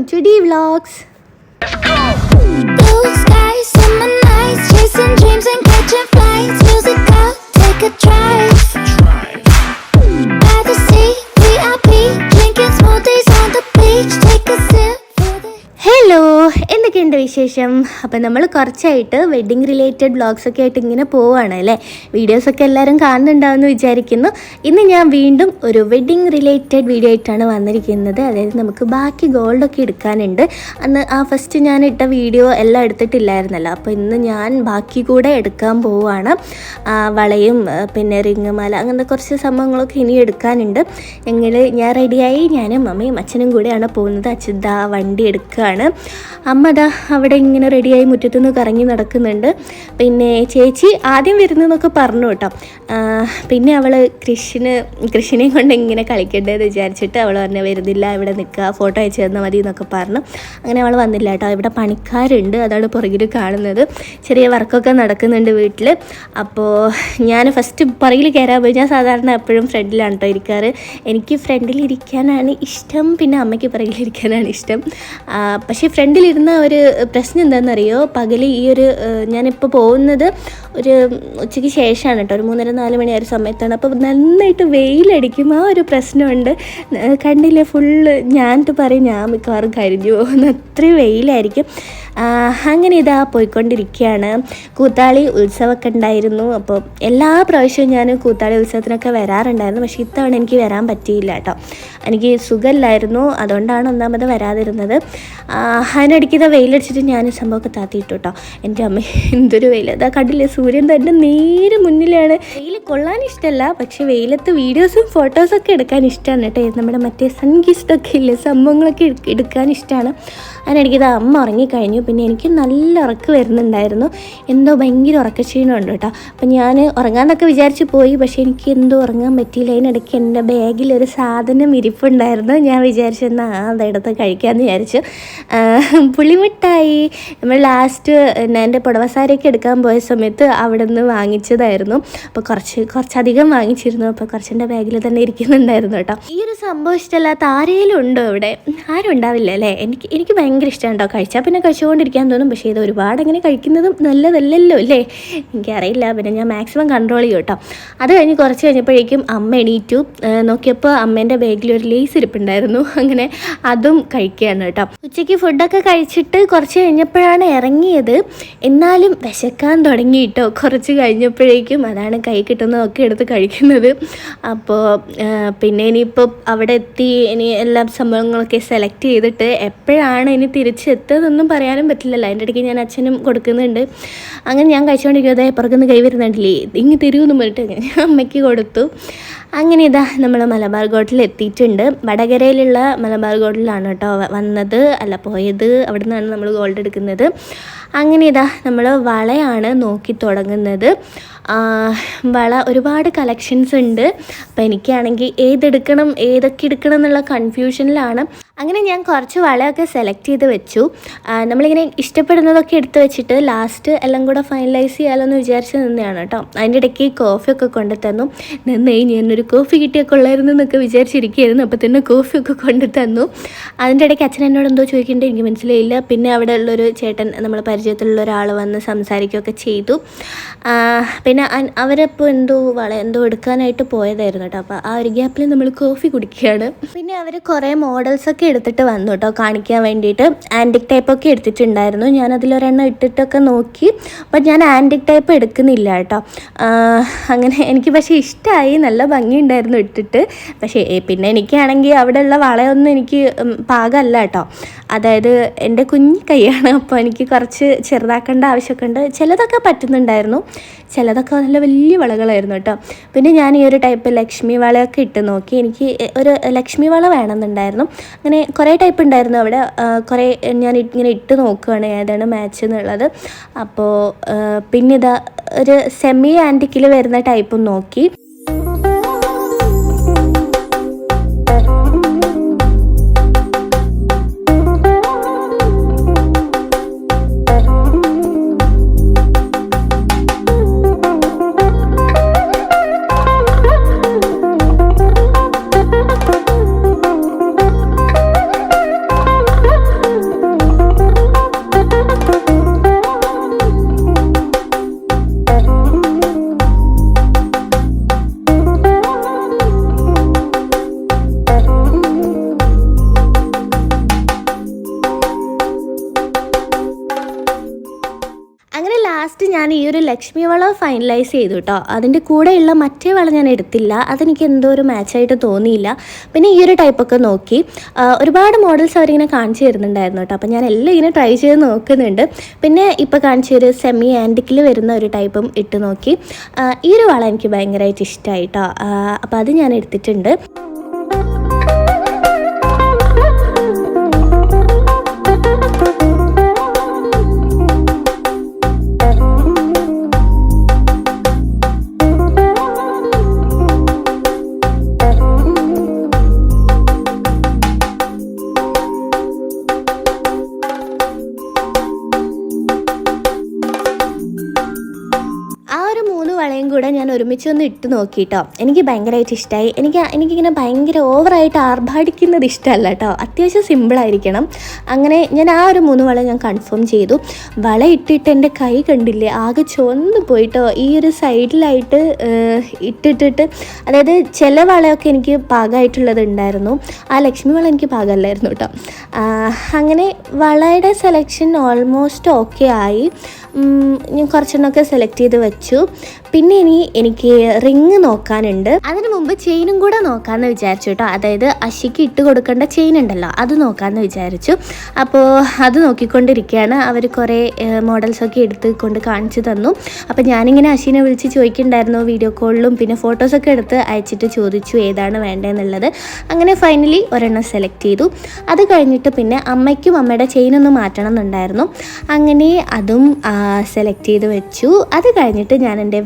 welcome to D Vlogs. Blue skies, summer nights, chasing dreams and catching flights. Music out, take a drive. എന്തൊക്കെയുണ്ട് വിശേഷം? അപ്പം നമ്മൾ കുറച്ചായിട്ട് wedding related ഒക്കെ ആയിട്ട് ഇങ്ങനെ പോവുകയാണ് അല്ലേ? വീഡിയോസൊക്കെ എല്ലാവരും കാണുന്നുണ്ടാവുമെന്ന് വിചാരിക്കുന്നു. ഇന്ന് ഞാൻ വീണ്ടും ഒരു വെഡ്ഡിങ് റിലേറ്റഡ് വീഡിയോ ആയിട്ടാണ് വന്നിരിക്കുന്നത്. അതായത് നമുക്ക് ബാക്കി ഗോൾഡൊക്കെ എടുക്കാനുണ്ട്. അന്ന് ആ ഫസ്റ്റ് ഞാൻ ഇട്ട വീഡിയോ എല്ലാം എടുത്തിട്ടില്ലായിരുന്നല്ലോ. അപ്പോൾ ഇന്ന് ഞാൻ ബാക്കി കൂടെ എടുക്കാൻ പോവുകയാണ് വളയും പിന്നെ റിങ് മാല അങ്ങനത്തെ കുറച്ച് സംഭവങ്ങളൊക്കെ ഇനി എടുക്കാനുണ്ട്. ഞങ്ങൾ ഞാൻ റെഡിയായി ഞാനും അമ്മയും അച്ഛനും കൂടെയാണ് പോകുന്നത്. അച്ഛൻ വണ്ടി എടുക്കുകയാണ് അമ്മ ദാ അവിടെ ഇങ്ങനെ റെഡിയായി മുറ്റത്തുനിന്ന് കറങ്ങി നടക്കുന്നുണ്ട്. പിന്നെ ചേച്ചി ആദ്യം വരുന്നതെന്നൊക്കെ പറഞ്ഞു കേട്ടോ. പിന്നെ അവൾ കൃഷിന് കൃഷിനെയും കൊണ്ട് ഇങ്ങനെ കളിക്കേണ്ടതെന്ന് വിചാരിച്ചിട്ട് അവൾ പറഞ്ഞു വരുന്നില്ല ഇവിടെ നിൽക്കുക ഫോട്ടോ അയച്ചു തന്നാൽ മതി എന്നൊക്കെ പറഞ്ഞു. അങ്ങനെ അവൾ വന്നില്ല കേട്ടോ. ഇവിടെ പണിക്കാരുണ്ട് അതാണ് പുറകിൽ കാണുന്നത്. ചെറിയ വർക്കൊക്കെ നടക്കുന്നുണ്ട് വീട്ടിൽ അപ്പോൾ ഞാൻ ഫസ്റ്റ് പുറകിൽ കയറാൻ പോയി. ഞാൻ സാധാരണ എപ്പോഴും ഫ്രണ്ടിലാണ് കേട്ടോ ഇരിക്കാറ്. എനിക്ക് ഫ്രണ്ടിൽ ഇരിക്കാനാണ് ഇഷ്ടം പിന്നെ അമ്മയ്ക്ക് പുറകിലിരിക്കാനാണ് ഇഷ്ടം. പക്ഷേ ഫ്രണ്ടിലിരുന്ന ഒരു പ്രശ്നം എന്താണെന്നറിയോ പകൽ ഈ ഒരു ഞാനിപ്പോൾ പോകുന്നത് ഒരു ഉച്ചയ്ക്ക് ശേഷമാണ് കേട്ടോ. ഒരു മൂന്നര നാല് മണി ആ ഒരു സമയത്താണ്. അപ്പോൾ നന്നായിട്ട് വെയിലടിക്കും. ആ ഒരു പ്രശ്നമുണ്ട്. കണ്ടില്ലേ ഫുള്ള് ഞാനിട്ട് പറയും ഞാൻ മിക്കവാറും കരിഞ്ഞു പോകുന്ന. അത്രയും വെയിലായിരിക്കും. അങ്ങനെ ഇതാ പോയിക്കൊണ്ടിരിക്കുകയാണ്. കൂത്താളി ഉത്സവമൊക്കെ ഉണ്ടായിരുന്നു. അപ്പോൾ എല്ലാ പ്രാവശ്യവും ഞാൻ കൂത്താളി ഉത്സവത്തിനൊക്കെ വരാറുണ്ടായിരുന്നു. പക്ഷേ ഇത്തവണ എനിക്ക് വരാൻ പറ്റിയില്ല കേട്ടോ. എനിക്ക് സുഖമില്ലായിരുന്നു. അതുകൊണ്ടാണ് ഒന്നാമത് വരാതിരുന്നത്. അതിനടിക്കുന്ന അതിനിടയ്ക്ക് ഇതാ വെയിലടിച്ചിട്ട് ഞാൻ സംഭവമൊക്കെ താത്തിയിട്ടു കേട്ടോ എന്റെ അമ്മ എന്തൊരു വെയിൽ അതാ കണ്ടില്ലേ സൂര്യൻ തന്നെ നേരെ മുന്നിലാണ്. വെയിൽ കൊള്ളാൻ ഇഷ്ടമല്ല പക്ഷേ വെയിലത്ത് വീഡിയോസും ഫോട്ടോസൊക്കെ എടുക്കാൻ ഇഷ്ടമാണ് കേട്ടോ. നമ്മുടെ മറ്റേ സൺഗിസ്റ്റൊക്കെ ഇല്ലേ സംഭവങ്ങളൊക്കെ എടുക്കാൻ ഇഷ്ടമാണ്. അതിനിടയ്ക്ക് ഇത് അമ്മ ഉറങ്ങിക്കഴിഞ്ഞു. പിന്നെ എനിക്ക് നല്ല ഉറക്ക് വരുന്നുണ്ടായിരുന്നു. എന്തോ ഭയങ്കര ഉറക്കക്ഷീണമുണ്ട് കേട്ടോ. അപ്പം ഞാൻ ഉറങ്ങാന്നൊക്കെ വിചാരിച്ച് പോയി പക്ഷേ എനിക്ക് എന്തോ ഉറങ്ങാൻ പറ്റിയില്ല. അതിനിടയ്ക്ക് എന്റെ ബാഗിൽ ഒരു സാധനം ഇരിപ്പുണ്ടായിരുന്നു. ഞാൻ വിചാരിച്ചു എന്നാൽ അതെടുത്ത് കഴിക്കാമെന്ന് വിചാരിച്ചു. ആ, പുളിമിഠായി നമ്മൾ ലാസ്റ്റ് എന്റെ പുടവസാരയൊക്കെ എടുക്കാൻ പോയ സമയത്ത് അവിടെ നിന്ന് വാങ്ങിച്ചതായിരുന്നു. അപ്പോൾ കുറച്ച് കുറച്ചധികം വാങ്ങിച്ചിരുന്നു. അപ്പോൾ കുറച്ചെന്റെ ബാഗിൽ തന്നെ ഇരിക്കുന്നുണ്ടായിരുന്നു കേട്ടോ. ഈ ഒരു സംഭവം ഇഷ്ടമല്ലാത്ത ആരെങ്കിലും ഉണ്ടോ ഇവിടെ? ആരും ഉണ്ടാവില്ല അല്ലേ? എനിക്ക് എനിക്ക് ഭയങ്കര ഇഷ്ടമാണ് കേട്ടോ. കഴിച്ചാൽ പിന്നെ കഴിച്ചുകൊണ്ടിരിക്കാൻ തോന്നും. പക്ഷേ ഇത് ഒരുപാട് അങ്ങനെ കഴിക്കുന്നതും നല്ലതല്ലല്ലോ അല്ലേ? എനിക്കറിയില്ല. പിന്നെ ഞാൻ മാക്സിമം കൺട്രോൾ ചെയ്യും കേട്ടോ. അത് കഴിഞ്ഞ് കുറച്ച് കഴിഞ്ഞപ്പോഴേക്കും അമ്മ എണീറ്റു. നോക്കിയപ്പോൾ അമ്മേന്റെ ബാഗിൽ ഒരു ലേസ് ഇരിപ്പുണ്ടായിരുന്നു. അങ്ങനെ അതും കഴിക്കുകയാണ് കേട്ടോ. ഉച്ചയ്ക്ക് ഫുഡൊക്കെ കഴിച്ചിട്ട് കുറച്ച് കഴിഞ്ഞപ്പോഴാണ് ഇറങ്ങിയത്. എന്നാലും വിശക്കാൻ തുടങ്ങി കേട്ടോ കുറച്ച് കഴിഞ്ഞപ്പോഴേക്കും അതാണ് കൈ കിട്ടുന്നതൊക്കെ എടുത്ത് കഴിക്കുന്നത്. അപ്പോൾ പിന്നെ ഇനിയിപ്പോൾ അവിടെ എത്തി ഇനി എല്ലാ സംഭവങ്ങളൊക്കെ സെലക്ട് ചെയ്തിട്ട് എപ്പോഴാണ് ഇനി തിരിച്ചെത്തതെന്നും പറയാനും പറ്റില്ലല്ലോ. അതിന്റെ ഇടയ്ക്ക് ഞാൻ അച്ഛനും കൊടുക്കുന്നുണ്ട്. അങ്ങനെ ഞാൻ കഴിച്ചുകൊണ്ടിരിക്കുന്നത് പുറത്തുനിന്ന് കൈ വരുന്നുണ്ടല്ലേ. ഇങ്ങ് തരുമെന്ന് പറഞ്ഞിട്ട് ഞാൻ അമ്മയ്ക്ക് കൊടുത്തു. അങ്ങനെ ഇതാ നമ്മൾ മലബാർ ഗോട്ടിൽ എത്തിയിട്ടുണ്ട്. വടകരയിലുള്ള മലബാർ ഗോട്ടിലാണ് കേട്ടോ വന്നത്. അല്ല പോയത്. അവിടെ നിന്നാണ് നമ്മൾ ഗോൾഡ് എടുക്കുന്നത്. അങ്ങനെ ഇതാ നമ്മൾ വളയാണ് നോക്കി തുടങ്ങുന്നത്. വള ഒരുപാട് കളക്ഷൻസ് ഉണ്ട്. അപ്പോൾ എനിക്കാണെങ്കിൽ ഏതെടുക്കണം ഏതൊക്കെ എടുക്കണം എന്നുള്ള കൺഫ്യൂഷനിലാണ് അങ്ങനെ ഞാൻ കുറച്ച് വളയൊക്കെ സെലക്ട് ചെയ്ത് വെച്ചു. നമ്മളിങ്ങനെ ഇഷ്ടപ്പെടുന്നതൊക്കെ എടുത്ത് വെച്ചിട്ട് ലാസ്റ്റ് എല്ലാം കൂടെ ഫൈനലൈസ് ചെയ്യാമല്ലോ എന്ന് വിചാരിച്ച് നിന്നെയാണ് കേട്ടോ അതിന്റെ ഇടയ്ക്ക് കോഫിയൊക്കെ കൊണ്ടു തന്നു. കഴിഞ്ഞ് ഞാനൊരു കോഫി കിട്ടിയൊക്കെ ഉള്ളായിരുന്നു എന്നൊക്കെ വിചാരിച്ചിരിക്കുകയായിരുന്നു. അപ്പോൾ തന്നെ കോഫിയൊക്കെ കൊണ്ടു തന്നു. അതിന്റെ ഇടയ്ക്ക് അച്ഛൻ എന്നോട് എന്തോ ചോദിക്കേണ്ടത് എനിക്ക് മനസ്സിലായില്ല. പിന്നെ അവിടെ ഉള്ളൊരു ചേട്ടൻ നമ്മൾ പരിചയത്തിലുള്ള ഒരാൾ വന്ന് സംസാരിക്കുകയൊക്കെ ചെയ്തു. പിന്നെ അവരപ്പോൾ എന്തോ വള എന്തോ എടുക്കാനായിട്ട് പോയതായിരുന്നു കേട്ടോ അപ്പോൾ ആ ഒരു ഗ്യാപ്പിൽ നമ്മൾ കോഫി കുടിക്കുകയാണ്. പിന്നെ അവർ കുറേ മോഡൽസൊക്കെ എടുത്തിട്ട് വന്നു കേട്ടോ കാണിക്കാൻ വേണ്ടിയിട്ട്. ആന്റിക് ടൈപ്പൊക്കെ എടുത്തിട്ടുണ്ടായിരുന്നു. ഞാൻ അതിലൊരെണ്ണം ഇട്ടിട്ടൊക്കെ നോക്കി. അപ്പം ഞാൻ ആന്റിക് ടൈപ്പ് എടുക്കുന്നില്ല കേട്ടോ അങ്ങനെ എനിക്ക് പക്ഷേ ഇഷ്ടമായി നല്ല ഭംഗിയുണ്ടായിരുന്നു ഇട്ടിട്ട്. പക്ഷേ പിന്നെ എനിക്കാണെങ്കിൽ അവിടെയുള്ള വളയൊന്നും എനിക്ക് പാകമല്ല കേട്ടോ അതായത് എന്റെ കുഞ്ഞു കൈയാണ്. അപ്പോൾ എനിക്ക് കുറച്ച് ചെറുതാക്കേണ്ട ആവശ്യമൊക്കെ ഉണ്ട് ചിലതൊക്കെ പറ്റുന്നുണ്ടായിരുന്നു. ചിലതൊക്കെ നല്ല വലിയ വളകളായിരുന്നു കേട്ടോ പിന്നെ ഞാൻ ഈ ഒരു ടൈപ്പ് ലക്ഷ്മി വളയൊക്കെ ഇട്ട് നോക്കി. എനിക്ക് ഒരു ലക്ഷ്മി വള വേണമെന്നുണ്ടായിരുന്നു. അങ്ങനെ കുറേ ടൈപ്പ് ഉണ്ടായിരുന്നു അവിടെ. കുറേ ഞാൻ ഇങ്ങനെ ഇട്ട് നോക്കുകയാണ് ഏതാണ് മാച്ച് എന്നുള്ളത്. അപ്പോൾ പിന്നെ ഇതാ ഒരു സെമി ആന്റിക്കിൽ വരുന്ന ടൈപ്പും നോക്കി. ലക്ഷ്മി വള ഫൈനലൈസ് ചെയ്തു കേട്ടോ അതിന്റെ കൂടെയുള്ള മറ്റേ വള ഞാൻ എടുത്തില്ല. അതെനിക്ക് എന്തോ ഒരു മാച്ചായിട്ട് തോന്നിയില്ല. പിന്നെ ഈ ഒരു ടൈപ്പൊക്കെ നോക്കി. ഒരുപാട് മോഡൽസ് അവരിങ്ങനെ കാണിച്ചു തരുന്നുണ്ടായിരുന്നു കേട്ടോ അപ്പോൾ ഞാൻ എല്ലാം ഇങ്ങനെ ട്രൈ ചെയ്ത് നോക്കുന്നുണ്ട്. പിന്നെ ഇപ്പോൾ കാണിച്ച ഒരു സെമി ആന്റിക്കിൽ വരുന്ന ഒരു ടൈപ്പും ഇട്ട് നോക്കി. ഈ ഒരു വള എനിക്ക് ഭയങ്കരമായിട്ട് ഇഷ്ടമായി കേട്ടോ അപ്പോൾ അത് ഞാൻ എടുത്തിട്ടുണ്ട്. വളയും കൂടെ ഞാൻ ഒരുമിച്ച് ഒന്ന് ഇട്ട് നോക്കിട്ടോ. എനിക്ക് ഭയങ്കരമായിട്ട് ഇഷ്ടമായി എനിക്ക് എനിക്കിങ്ങനെ ഭയങ്കര ഓവറായിട്ട് ആർഭാടിക്കുന്നത് ഇഷ്ടമല്ല കേട്ടോ. അത്യാവശ്യം സിമ്പിളായിരിക്കണം അങ്ങനെ ഞാൻ ആ ഒരു മൂന്ന് വള ഞാൻ കൺഫേം ചെയ്തു. വള ഇട്ടിട്ട് എന്റെ കൈ കണ്ടില്ലേ ആകെ ചുവന്ന് പോയിട്ടോ. ഈ ഒരു സൈഡിലായിട്ട് ഇട്ടിട്ടിട്ട് അതായത് ചില വളയൊക്കെ എനിക്ക് പാകമായിട്ടുള്ളത് ഉണ്ടായിരുന്നു. ആ ലക്ഷ്മി വള എനിക്ക് പാകമല്ലായിരുന്നു കേട്ടോ. അങ്ങനെ വളയുടെ സെലക്ഷൻ ഓൾമോസ്റ്റ് ഓക്കെ ആയി. ഞാൻ കുറച്ചെണ്ണമൊക്കെ സെലക്ട് ചെയ്ത് വെച്ചു. പിന്നെ ഇനി എനിക്ക് റിങ് നോക്കാനുണ്ട്. അതിനു മുമ്പ് ചെയിനും കൂടെ നോക്കാമെന്ന് വിചാരിച്ചു കേട്ടോ. അതായത് അശിക്ക് ഇട്ട് കൊടുക്കേണ്ട ചെയിൻ ഉണ്ടല്ലോ അത് നോക്കാമെന്ന് വിചാരിച്ചു. അപ്പോൾ അത് നോക്കിക്കൊണ്ടിരിക്കുകയാണ്. അവർ കുറേ മോഡൽസൊക്കെ എടുത്ത് കൊണ്ട് കാണിച്ചു തന്നു. അപ്പോൾ ഞാനിങ്ങനെ അശീനെ വിളിച്ച് ചോദിക്കുന്നുണ്ടായിരുന്നു വീഡിയോ കോളിലും പിന്നെ ഫോട്ടോസൊക്കെ എടുത്ത് അയച്ചിട്ട് ചോദിച്ചു ഏതാണ് വേണ്ടതെന്നുള്ളത് അങ്ങനെ ഫൈനലി ഒരെണ്ണം സെലക്ട് ചെയ്തു. അത് കഴിഞ്ഞിട്ട് പിന്നെ അമ്മയ്ക്കും അമ്മയുടെ ചെയിൻ ഒന്ന് മാറ്റണം എന്നുണ്ടായിരുന്നു. അങ്ങനെ അതും സെലക്ട് ചെയ്ത് വെച്ചു. അത് കഴിഞ്ഞിട്ട് ഞാൻ എന്റെ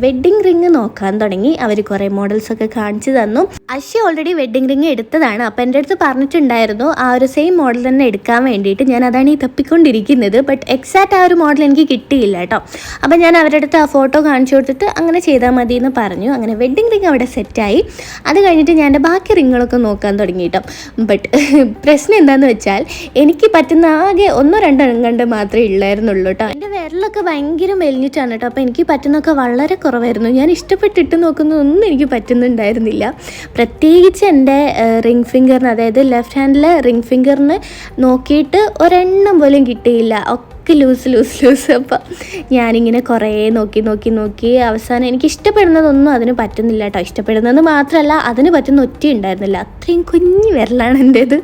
റിങ് നോക്കാൻ തുടങ്ങി. അവർ കുറേ മോഡൽസൊക്കെ കാണിച്ചു തന്നു. അശ്യ ഓൾറെഡി വെഡ്ഡിങ് റിങ് എടുത്തതാണ്. അപ്പം എന്റെ അടുത്ത് പറഞ്ഞിട്ടുണ്ടായിരുന്നു ആ ഒരു സെയിം മോഡൽ തന്നെ എടുക്കാൻ വേണ്ടിയിട്ട് ഞാൻ അതാണ് ഈ തപ്പിക്കൊണ്ടിരിക്കുന്നത്. ബട്ട് എക്സാക്റ്റ് ആ ഒരു മോഡൽ എനിക്ക് കിട്ടിയില്ല കേട്ടോ അപ്പം ഞാൻ അവരുടെ അടുത്ത് ആ ഫോട്ടോ കാണിച്ചു കൊടുത്തിട്ട് അങ്ങനെ ചെയ്താൽ മതി എന്ന് പറഞ്ഞു. അങ്ങനെ വെഡ്ഡിങ് റിങ് അവിടെ സെറ്റായി അത് കഴിഞ്ഞിട്ട് ഞാൻ എന്റെ ബാക്കി റിങ്ങുകളൊക്കെ നോക്കാൻ തുടങ്ങി കേട്ടോ ബട്ട് പ്രശ്നം എന്താണെന്ന് വെച്ചാൽ എനിക്ക് പറ്റുന്ന ആകെ ഒന്നോ രണ്ടോ കണ്ട് മാത്രമേ ഉള്ളായിരുന്നുള്ളൂ കേട്ടോ എന്റെ വിരലൊക്കെ ഭയങ്കര മെലിഞ്ഞിട്ടാണ് കേട്ടോ അപ്പോൾ എനിക്ക് പറ്റുന്നൊക്കെ വളരെ കുറവായിരുന്നു ഞാൻ ഇഷ്ടപ്പെട്ടിട്ട് നോക്കുന്നതൊന്നും എനിക്ക് പറ്റുന്നുണ്ടായിരുന്നില്ല. പ്രത്യേകിച്ച് എന്റെ റിംഗ് ഫിംഗറിന് അതായത് ലെഫ്റ്റ് ഹാൻഡിലെ റിംഗ് ഫിംഗറിന് നോക്കിയിട്ട് ഒരെണ്ണം പോലും കിട്ടിയില്ല. ഒക്കെ ലൂസ് ലൂസ് ലൂസ് അപ്പം ഞാനിങ്ങനെ കുറേ നോക്കി നോക്കി നോക്കി അവസാനം എനിക്ക് ഇഷ്ടപ്പെടുന്നതൊന്നും അതിന് പറ്റുന്നില്ല കേട്ടോ ഇഷ്ടപ്പെടുന്നത് മാത്രമല്ല അതിന് പറ്റുന്ന ഒറ്റ ഉണ്ടായിരുന്നില്ല അത്രയും കുഞ്ഞു വിരലാണ് എന്റേത്.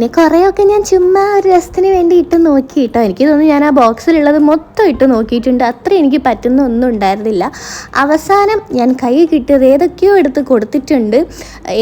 പിന്നെ കുറേയൊക്കെ ഞാൻ ചുമ്മാ ഒരു രസത്തിന് വേണ്ടി ഇട്ട് നോക്കി കേട്ടോ. എനിക്ക് തോന്നുന്നു ഞാൻ ആ ബോക്സിലുള്ളത് മൊത്തം ഇട്ട് നോക്കിയിട്ടുണ്ട്. അത്ര എനിക്ക് പറ്റുന്ന ഒന്നും ഉണ്ടായിരുന്നില്ല. അവസാനം ഞാൻ കൈ കിട്ടിയത് ഏതൊക്കെയോ എടുത്ത് കൊടുത്തിട്ടുണ്ട്.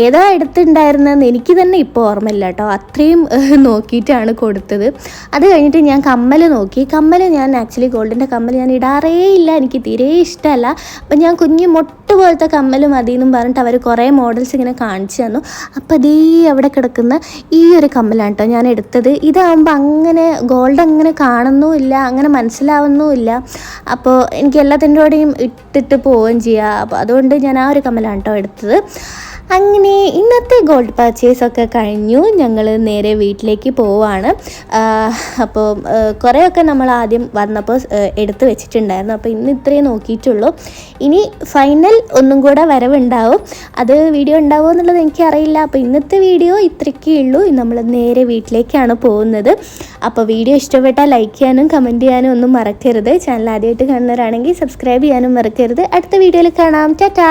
ഏതാ എടുത്തിട്ടുണ്ടായിരുന്നതെന്ന് എനിക്ക് തന്നെ ഇപ്പോൾ ഓർമ്മയില്ല കേട്ടോ. അത്രയും നോക്കിയിട്ടാണ് കൊടുത്തത്. അത് കഴിഞ്ഞിട്ട് ഞാൻ കമ്മൽ നോക്കി. കമ്മൽ ഞാൻ ആക്ച്വലി ഗോൾഡിന്റെ കമ്മൽ ഞാൻ ഇടാറേ ഇല്ല എനിക്ക് തീരെ ഇഷ്ടമല്ല. അപ്പം ഞാൻ കുഞ്ഞു മൊട്ട് പോലത്തെ കമ്മൽ മതി എന്നും പറഞ്ഞിട്ട് അവർ കുറേ മോഡൽസ് ഇങ്ങനെ കാണിച്ചു തന്നു. അപ്പോൾ അതേ അവിടെ കിടക്കുന്ന ഈ ഒരു കമ്മലാണ് കേട്ടോ ഞാൻ എടുത്തത്. ഇതാകുമ്പോൾ അങ്ങനെ ഗോൾഡ് അങ്ങനെ കാണുന്നുമില്ല അങ്ങനെ മനസ്സിലാവുന്നുമില്ല. അപ്പോൾ എനിക്ക് എല്ലാത്തിന്റെ കൂടെയും ഇട്ടിട്ട് പോവുകയും ചെയ്യുക അപ്പോൾ അതുകൊണ്ട് ഞാൻ ആ ഒരു കമ്മലാണ് കേട്ടോ എടുത്തത്. അങ്ങനെ ഇന്നത്തെ ഗോൾഡ് പർച്ചേസ് ഒക്കെ കഴിഞ്ഞു. ഞങ്ങൾ നേരെ വീട്ടിലേക്ക് പോവാണ്. അപ്പോൾ കുറേയൊക്കെ നമ്മൾ ആദ്യം വന്നപ്പോൾ എടുത്തു വെച്ചിട്ടുണ്ടായിരുന്നു. അപ്പോൾ ഇന്ന് ഇത്രയും നോക്കിയിട്ടുള്ളൂ. ഇനി ഫൈനൽ ഒന്നും കൂടെ വരവുണ്ടാവും. അത് വീഡിയോ ഉണ്ടാവുമോ എന്നുള്ളത് എനിക്കറിയില്ല. അപ്പോൾ ഇന്നത്തെ വീഡിയോ ഇത്രയ്ക്കേ ഉള്ളൂ. നമ്മൾ നേരെ വീട്ടിലേക്കാണ് പോകുന്നത്. അപ്പോൾ വീഡിയോ ഇഷ്ടപ്പെട്ടാൽ ലൈക്ക് ചെയ്യാനും കമന്റ് ചെയ്യാനും ഒന്നും മറക്കരുത്. ചാനൽ ആദ്യമായിട്ട് കാണുന്നവരാണെങ്കിൽ സബ്സ്ക്രൈബ് ചെയ്യാനും മറക്കരുത്. അടുത്ത വീഡിയോയിൽ കാണാം. ടാറ്റാ!